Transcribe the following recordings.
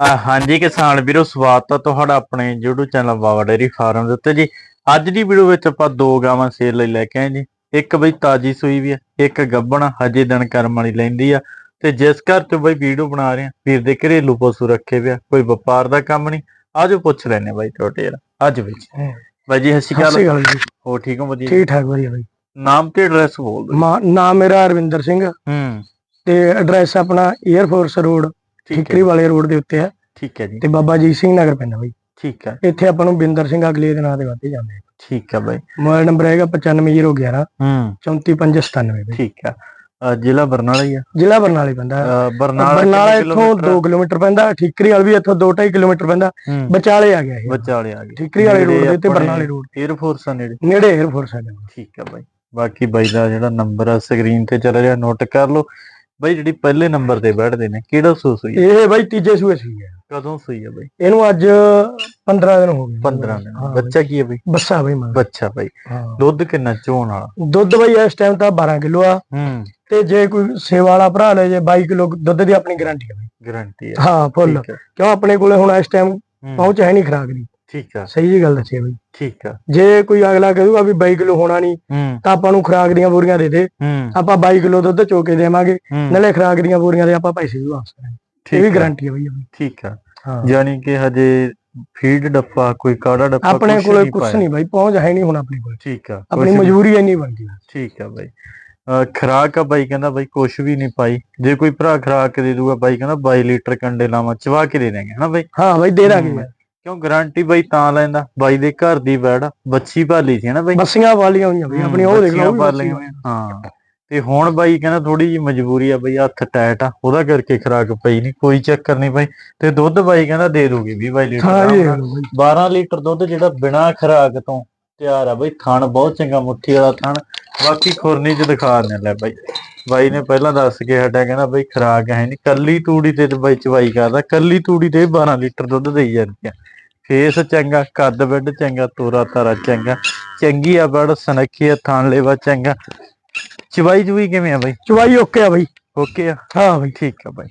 ਆ ਹਾਂਜੀ ਕਿਸਾਨ ਵੀਰੋ ਸਵਾਗਤ ਹੈ ਤੁਹਾਡਾ ਆਪਣੇ YouTube channel Bawa dairy farm ਦੇ ਉੱਤੇ ਜੀ। ਅੱਜ ਦੀ ਵੀਡੀਓ ਵਿੱਚ ਆਪਾਂ ਦੋ ਗਾਵਾਂ ਸੇਲ ਲਈ ਲੈ ਕੇ ਆਏ ਜੀ। ਇੱਕ ਬਈ ਤਾਜੀ ਸੂਈ ਵੀ ਹੈ ਇੱਕ ਗੱਬਣ ਹਜੇ ਦਿਨ ਕਰਮ ਵਾਲੀ ਲੈਂਦੀ ਆ। ਤੇ ਜਿਸ ਘਰ ਤੋਂ ਬਈ ਵੀਡੀਓ ਬਣਾ ਰਹੇ ਆ ਵੀਰ ਦੇ ਘਰੇਲੂ ਪਸ਼ੂ ਰੱਖੇ ਪਿਆ ਕੋਈ ਵਪਾਰ ਦਾ ਕੰਮ ਨਹੀਂ। ਆਜੋ ਪੁੱਛ ਲੈਨੇ ਬਾਈ ਤੁਹਾਡੇ ਯਾਰ ਅੱਜ ਵਿੱਚ ਬਾਈ ਜੀ ਅਕਾਲ। ਜੀ। ਹੋ ਠੀਕ ਹੋ ਵਧੀਆ ਠੀਕ ਠਾਕ ਵਧੀਆ ਬਾਈ। ਨਾਮ ਤੇ ਐਡਰੈਸ ਬੋਲ ਦਿਓ ਨਾਮ ਮੇਰਾ ਅਰਵਿੰਦਰ ਸਿੰਘ ਹੂੰ। ਤੇ ਐਡਰੈਸ ਆਪਣਾ 에ਅਰ ਫੋਰਸ ਰੋਡ ਠੀਕਰੀ ਵਾਲੇ ਰੋਡ ਦੇ ਉੱਤੇ ਹੈ ਠੀਕ ਹੈ ਜੀ। ਤੇ ਬਾਬਾ ਜੀ ਸਿੰਘ ਨਗਰ ਪੈਂਦਾ ਬਾਈ। ਠੀਕ ਹੈ। ਇੱਥੇ ਆਪਾਂ ਨੂੰ ਬਿੰਦਰ ਸਿੰਘ ਅਗਲੇ ਦੇ ਨਾਂ ਤੇ ਵੱਧਦੇ ਜਾਂਦੇ ਆ। ਠੀਕ ਹੈ ਬਾਈ। ਮੋਬਾਈਲ ਨੰਬਰ ਹੈਗਾ 9511 ਹੂੰ। 34597 ਬਾਈ। ਠੀਕ ਹੈ। ਜ਼ਿਲ੍ਹਾ ਬਰਨਾਲਾ ਹੀ ਆ। ਜ਼ਿਲ੍ਹਾ ਬਰਨਾਲੇ ਪੈਂਦਾ। ਬਰਨਾਲਾ ਇੱਥੋਂ ਕਿਲੋਮੀਟਰ? 2 ਕਿਲੋਮੀਟਰ ਪੈਂਦਾ। ਠੀਕਰੀ ਵਾਲ ਵੀ ਇੱਥੋਂ 2.5 ਕਿਲੋਮੀਟਰ ਪੈਂਦਾ। ਵਿਚਾਲੇ ਆ ਗਿਆ ਇਹ। ਵਿਚਾਲੇ ਆ ਗਏ ਠੀਕਰੀ ਵਾਲੇ ਰੋਡ ਦੇ ਤੇ ਬਰਨਾਲੇ ਰੋਡ 에ਅਰ ਫੋਰਸ ਆ ਨੇੜੇ। ਨੇੜੇ 에ਅਰ ਫੋਰਸ ਹੈਗਾ ਠੀਕ ਆ ਬਾਈ। ਬਾਕੀ ਬਾਈ ਦਾ ਜਿਹੜਾ ਨੰਬਰ ਆ ਸਕਰੀਨ ਤੇ ਚੱਲ ਰਿਹਾ ਨੋਟ ਕਰ ਲਓ। ਬਾਈ ਜਿਹੜੀ ਪਹਿਲੇ ਨੰਬਰ ਤੇ ਬੈਠਦੇ ਨੇ ਕਿਹੜਾ ਸੂ ਸੂਈ? ਇਹ ਬਾਈ ਤੀਜੇ ਸੂਏ ਸੀ ਹੈ ਕਦੋਂ ਸੂਈ ਆ ਬਾਈ? ਇਹਨੂੰ ਅੱਜ 15 ਦਿਨ ਹੋ ਗਏ। 15 ਦਿਨ। ਹਾਂ ਬੱਚਾ ਕੀ ਆ ਬਾਈ? ਬੱਸਾ ਬਾਈ ਮੰਗ ਬੱਚਾ ਬਾਈ। ਹਾਂ। ਦੁੱਧ ਕਿੰਨਾ ਚੋਣ ਵਾਲਾ? ਦੁੱਧ ਬਾਈ ਇਸ ਟਾਈਮ ਤਾਂ 12 ਕਿਲੋ ਆ। ਹੂੰ। ਤੇ ਜੇ ਕੋਈ ਸੇਵਾ ਵਾਲਾ ਭਰਾ ਲੈ ਜੇ 22 ਕਿਲੋ ਦੁੱਧ ਦੀ ਆਪਣੀ ਗਾਰੰਟੀ ਹੈ ਬਾਈ। ਗਾਰੰਟੀ ਆ। ਹਾਂ ਫੁੱਲ। ਠੀਕ ਕਿਉਂ ਆਪਣੇ ਕੋਲੇ ਹੁਣ ਇਸ ਟਾਈਮ ਹੂੰ, ਪਹੁੰਚ ਹੈ ਨਹੀਂ ਖਰਾਕ ਦੀ। ਠੀਕ ਆ। ਸਹੀ ਜੀ ਗੱਲ ਦੱਸੀ ਹੈ ਬਾਈ। ਠੀਕ ਆ। ਜੇ ਕੋਈ ਅਗਲਾ ਕਹੂਗਾ ਵੀ 22 ਕਿਲੋ ਹੋਣਾ ਨਹੀਂ ਤਾਂ ਆਪਾਂ ਨੂੰ ਖਰਾਕ ਦੀਆਂ ਬੋਰੀਆਂ ਦੇ ਦੇ। ਆਪਾਂ 22 ਕਿਲੋ ਦੁੱਧ ਚੋ ਕੇ ਦੇਵਾਂਗੇ। ਨਾਲੇ ਖਰਾਕ ਦੀਆਂ ਬੋਰੀਆਂ ਦੇ ਆਪਾਂ ਪੈਸੇ ਵੀ ਵਾਪਸ ਕਰਾਂਗੇ। ਇਹ ਠੀਕ ਵੀ ਆ, ਗਾਰੰਟੀ ਹੈ ਬਾਈ। ਠੀਕ ਆ। ਯਾਨੀ ਕਿ ਹਜੇ ਫੀਡ ਡੱਪਾ ਕੋਈ ਕਾੜਾ ਡੱਪਾ ਆਪਣੇ ਕੋਲੇ ਕੁਝ। ਨਹੀਂ ਬਾਈ ਪਹੁੰਚ ਹੈ ਨਹੀਂ ਹੁਣ ਆਪਣੇ ਕੋਲੇ। ਠੀਕ ਆ। ਆਪਣੀ ਮਜਬੂਰੀ ਇੰਨੀ ਬਣ ਗਈ ਠੀਕ ਆ ਬਾਈ। ਖੁਰਾਕ ਆ ਬਾਈ ਕਹਿੰਦਾ ਬਾਈ ਕੁਛ ਵੀ ਨਹੀਂ ਪਾਈ। ਜੇ ਕੋਈ ਭਰਾ ਖੁਰਾਕ ਦੇ ਦੂਗਾ ਬਾਈ ਕਹਿੰਦਾ 22 ਲੀਟਰ ਕੰਡੇ ਲਾਵਾਂ ਚਵਾ ਕੇ ਦੇ ਦੇਣਗੇ ਹਨਾ ਬਾਈ? ਹਾਂ ਬਾਈ ਦੇ ਦਾਂਗੇ। ਕਿਉਂ ਗਾਰੰਟੀ ਬਾਈ ਤਾਂ ਲੈਂਦਾ? ਬਾਈ ਦੇ ਘਰ ਦੀ ਬੈੜ ਬੱਚੀ ਭਾਲੀ ਸੀ ਹਨਾ ਬਾਈ? ਬੱਸੀਆਂ ਵਾਲੀਆਂ ਹੋਈਆਂ ਬਾਈ ਆਪਣੀ ਉਹ ਦੇਖ ਲਓ। ਹਾਂ। ਤੇ ਹੁਣ ਬਾਈ ਕਹਿੰਦਾ ਥੋੜੀ ਜੀ ਮਜਬੂਰੀ ਆ ਬਾਈ ਹੱਥ ਟਾਈਟ ਆ ਉਹਦਾ ਕਰਕੇ ਖੁਰਾਕ ਪਈ ਨਹੀਂ ਕੋਈ ਚੱਕਰ ਨਹੀਂ ਬਾਈ। ਤੇ ਦੁੱਧ ਬਾਈ ਕਹਿੰਦਾ ਦੇ ਦੂਗੀ 20 ਬਾਈ ਲੀਟਰ ਹਾਂ ਜੀ ਦਾ। 12 ਲੀਟਰ ਦੁੱਧ ਜਿਹੜਾ ਬਿਨਾ ਖੁਰਾਕ ਤੋਂ ਤਿਆਰ ਆ ਬਈ ਥਣ ਬਹੁਤ ਚੰਗਾ ਮੁੱਠੀ ਵਾਲਾ ਥਣ ਬਾਕੀ ਖੁਰਨੀ ਚ ਦਿਖਾ ਦਿੰਦੇ ਲੈ ਬਾਈ। ਬਾਈ ਨੇ ਪਹਿਲਾਂ ਦੱਸ ਕੇ ਹਟਿਆ ਕਹਿੰਦਾ ਬਈ ਖੁਰਾਕ ਹੈ ਨਹੀਂ ਕੱਲੀ ਤੂੜੀ ਤੇ ਬਾਈ ਚਵਾਈ ਕਰਦਾ ਕੱਲੀ ਤੂੜੀ ਤੇ 12 ਲੀਟਰ ਦੁੱਧ ਦੇਈ ਜਾਂਦੀ ਆ। ਫੇਸ ਚੰਗਾ ਕੱਦ ਵੱਡ ਚੰਗਾ ਤੋਰਾ ਤਾਰਾ ਚੰਗਾ ਚੰਗੀ ਆ ਬੜ ਸਨੱਖੀ ਆ ਥਣ ਲੇਵਾ ਚੰਗਾ। ਚਵਾਈ ਜੂਈ ਕਿਵੇਂ ਆ ਬਾਈ? ਚਵਾਈ ਓਕੇ ਆ ਬਾਈ। ਓਕੇ ਆ? ਹਾਂ ਬਾਈ। ਠੀਕ ਆ ਬਾਈ।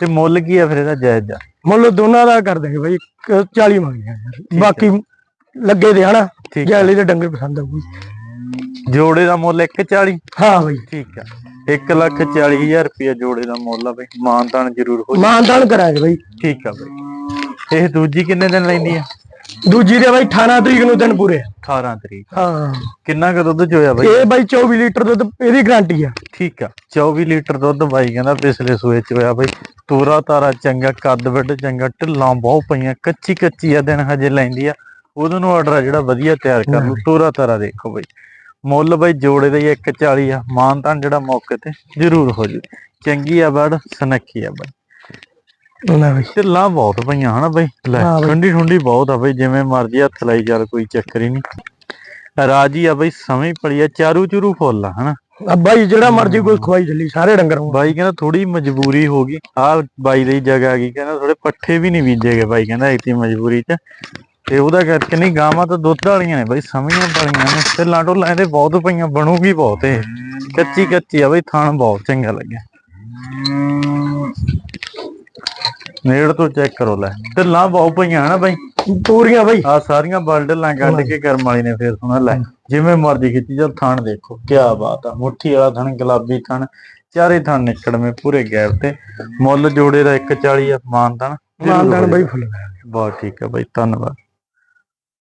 ਤੇ ਮੁੱਲ ਕੀ ਆ ਫਿਰ ਇਹਦਾ ਜਾਇਜ਼ ਜਾ? ਮੁੱਲ ਦੋਨਾਂ ਦਾ ਕਰ ਦੇਗੇ ਬਾਈ ਇੱਕ 40 ਮੰਗਦੇ। ਬਾਕੀ ਲੱਗੇ ਦੇ ਹਨਾ ਜਾਲੀ ਦੇ ਡੰਗਰ ਪਸੰਦ ਆਊਗੀ। ਜੋੜੇ ਦਾ ਮੁੱਲ 140 ਹਾਂ ਬਾਈ। ਠੀਕ ਆ। 1 ਲੱਖ 40 ਹਜ਼ਾਰ ਰੁਪਇਆ ਜੋੜੇ ਦਾ ਮੁੱਲ ਆ ਬਈ। ਮਾਨਤਾਨ ਜ਼ਰੂਰ ਹੋ। ਮਾਨਦਾਨ ਕਰਾਂਗੇ ਬਾਈ। ਠੀਕ ਆ ਬਈ। ਇਹ ਦੂਜੀ ਕਿੰਨੇ ਦਿਨ ਲੈਂਦੀ ਆ? ਦੂਜੀ ਦੇ ਬਾਈ 18 ਤਰੀਕ ਨੂੰ ਦਿਨ ਪੂਰੇ। ਆ। 18 ਤਰੀਕ। ਹਾਂ। ਕਿੰਨਾ ਕੁ ਦੁੱਧ ਚੋਇਆ ਬਈ? ਇਹ ਬਾਈ 24 ਲੀਟਰ ਦੁੱਧ ਇਹਦੀ ਗਾਰੰਟੀ ਆ। ਠੀਕ ਆ। 24 ਲੀਟਰ ਦੁੱਧ ਬਾਈ ਕਹਿੰਦਾ ਪਿਛਲੇ ਸੂਏ ਚ ਹੋਇਆ ਬਈ। ਤੋਰਾ ਤਾਰਾ ਚੰਗਾ ਕੱਦ ਵੱਡ ਚੰਗਾ ਢਿੱਲਾਂ ਬਹੁਤ ਪਈਆਂ ਕੱਚੀ ਕੱਚੀ ਆ ਦਿਨ ਹਜੇ ਲੈਂਦੀ ਆ। ਉਹਦੋਂ ਨੂੰ ਆਰਡਰ ਆ ਜਿਹੜਾ ਵਧੀਆ ਤਿਆਰ ਕਰ ਲੂ ਤੋਰਾ ਤਾਰਾ ਦੇਖੋ ਬਈ। ਮੁੱਲ ਬਈ ਜੋੜੇ ਦਾ ਹੀ 140 ਆ। ਮਾਨਤਾਨ ਜਿਹੜਾ ਮੌਕੇ ਤੇ ਜ਼ਰੂਰ ਹੋ ਜੂ। ਚੰਗੀ ਆ ਬੜ ਸਨੱਖੀ ਆ ਬਈ। ਉਹਨਾਂ ਬਾਈ। ਢਿੱਲਾਂ ਬਹੁਤ ਪਈਆਂ ਹਨਾ ਬਈ। ਲੈ। ਠੰਡੀ ਠੰਡੀ ਬਹੁਤ ਆ ਬਈ ਜਿਵੇਂ ਮਰਜ਼ੀ ਹੱਥ ਲਾਈ ਚੱਲ ਕੋਈ ਚੱਕਰ ਹੀ ਨਹੀਂ। ਰਾਜੀ ਆ ਬਈ ਸਮਝ ਪੜੀ ਆ ਚਾਰੂ ਚੂਰੂ ਫੁੱਲ ਆ ਹਨਾ। ਆ ਬਾਈ ਜਿਹੜਾ ਮਰਜ਼ੀ ਕੋਈ ਖਵਾਈ ਚੱਲੀ ਸਾਰੇ ਡੰਗਰ ਨੂੰ ਬਾਈ ਕਹਿੰਦਾ ਥੋੜੀ ਮਜਬੂਰੀ ਹੋ ਗਈ। ਆ ਬਾਈ ਦੀ ਜਗ੍ਹਾ ਆ ਗਈ ਕਹਿੰਦਾ ਥੋੜੇ ਪੱਠੇ ਵੀ ਨਹੀਂ ਬੀਜੇਗੇ ਬਾਈ ਕਹਿੰਦਾ ਇਤੀ ਮਜਬੂਰੀ ਚ। ਤੇ ਉਹਦਾ ਕਰਕੇ ਨਹੀਂ ਗਾਵਾਂ ਤਾਂ ਦੁੱਧ ਵਾਲੀਆਂ ਨੇ ਬਾਈ ਸਮਝੀਆਂ ਵਾਲੀਆਂ ਨੇ। ਤੇ ਲਾਂਟੋ ਲੈਂਦੇ ਬਹੁਤ ਪਈਆਂ ਬਣੂਗੀ ਬਹੁਤ ਇਹ। ਕੱਚੀ ਕੱਚੀ ਆ ਬਈ ਥਾਣ ਬਹੁਤ ਚੰਗਾ ਲੱਗਿਆ। ਨੇੜ ਤੋਂ ਚੈੱਕ ਕਰੋ ਲੈ। ਢਿੱਲਾਂ ਬਹੁਤ ਪਈਆਂ ਹਨਾ ਬਾਈ। ਪੂਰੀਆਂ ਬਾਈ। ਆ ਸਾਰੀਆਂ ਬਲਡਲਾਂ ਕੱਢ ਕੇ ਕਰਮ ਵਾਲੀ ਨੇ ਫੇਰ ਸੁਣਾ ਲੈ। ਜਿਵੇਂ ਮਰਜ਼ੀ ਖਿੱਚੀ ਜਾ ਥਣ ਦੇਖੋ ਕੀ ਬਾਤ ਆ। ਮੁੱਠੀ ਵਾਲਾ ਥਣ ਗੁਲਾਬੀ ਥਣ ਚਾਰੇ ਥਣ ਨਿਕੜਵੇਂ ਪੂਰੇ ਗੈਪ ਤੇ। ਮੁੱਲ ਜੋੜੇ ਦਾ 140 ਆ ਮਾਨ ਥਣ ਮਾਨਦਾਨ ਬਾਈ ਫੁੱਲ। ਬਹੁਤ ਠੀਕ ਆ ਬਾਈ ਧੰਨਵਾਦ।